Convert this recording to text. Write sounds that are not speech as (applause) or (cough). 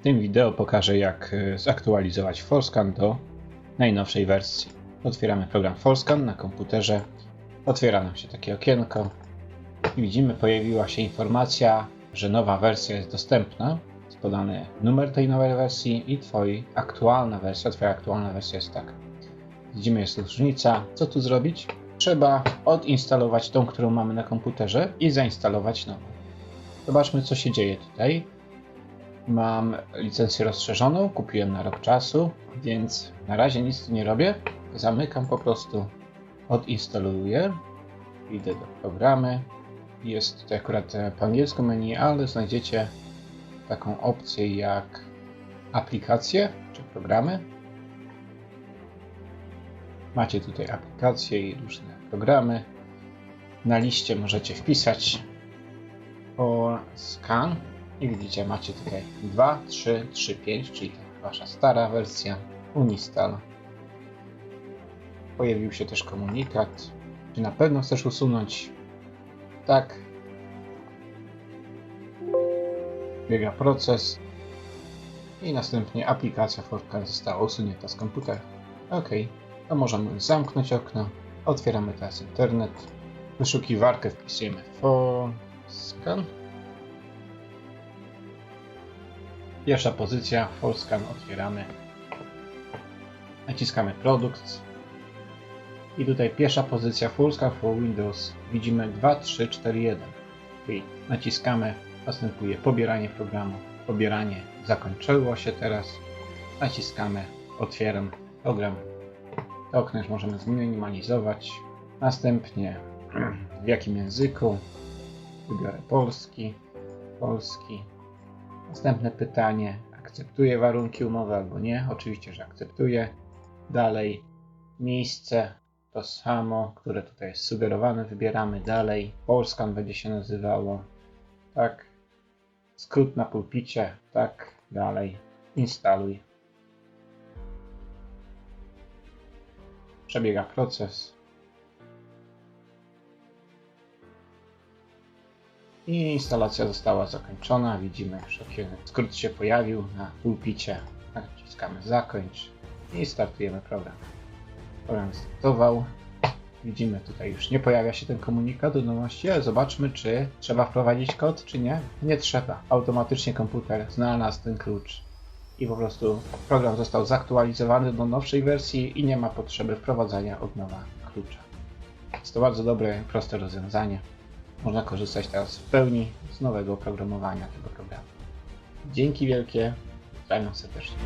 W tym wideo pokażę jak e, zaktualizować Forscan do najnowszej wersji. Otwieramy program Forscan na komputerze. Otwiera nam się takie okienko i widzimy pojawiła się informacja, że nowa wersja jest dostępna. Jest podany numer tej nowej wersji i twoi aktualna wersja, twoja aktualna wersja jest taka. Widzimy jest różnica. Co tu zrobić? Trzeba odinstalować tą, którą mamy na komputerze i zainstalować nową. Zobaczmy co się dzieje tutaj. Mam licencję rozszerzoną, kupiłem na rok czasu, więc na razie nic tu nie robię. Zamykam po prostu, odinstaluję. Idę do programy. Jest tutaj akurat e, po angielsku menu, ale znajdziecie taką opcję jak aplikacje czy programy. Macie tutaj aplikacje i różne programy. Na liście możecie wpisać o scan i widzicie, macie tutaj 2, 3, 3, 5, czyli to wasza stara wersja uninstall. Pojawił się też komunikat. Czy na pewno chcesz usunąć? Tak. Biega proces. I następnie aplikacja Fortran została usunięta z komputera. Ok, to możemy zamknąć okno. Otwieramy teraz internet. Wyszukiwarkę wpisujemy Forscan. Pierwsza pozycja, Forscan, otwieramy. Naciskamy produkt. I tutaj pierwsza pozycja Forscan for Windows. Widzimy 2, 3, 4, 1. Czyli naciskamy, następuje pobieranie programu. Pobieranie zakończyło się teraz. Naciskamy, otwieram program. To okno możemy zminimalizować. Następnie (clears throat) w jakim języku. Wybiorę polski. Polski. Następne pytanie. Akceptuję warunki umowy albo nie? Oczywiście, że akceptuję. Dalej. Miejsce. To samo, które tutaj jest sugerowane. Wybieramy dalej. Polskan będzie się nazywało. Tak. Skrót na pulpicie. Tak. Dalej. Instaluj. Przebiega proces. I instalacja została zakończona. Widzimy, że skrót się pojawił na pulpicie. Naciskamy zakończ i startujemy program. Program startował. Widzimy tutaj już nie pojawia się ten komunikat do nowości, ale zobaczmy, czy trzeba wprowadzić kod, czy nie. Nie trzeba. Automatycznie komputer znalazł ten klucz i po prostu program został zaktualizowany do nowszej wersji i nie ma potrzeby wprowadzania od nowa klucza. Jest to bardzo dobre, proste rozwiązanie. Można korzystać teraz w pełni z nowego oprogramowania tego programu. Dzięki wielkie, pozdrawiam serdecznie.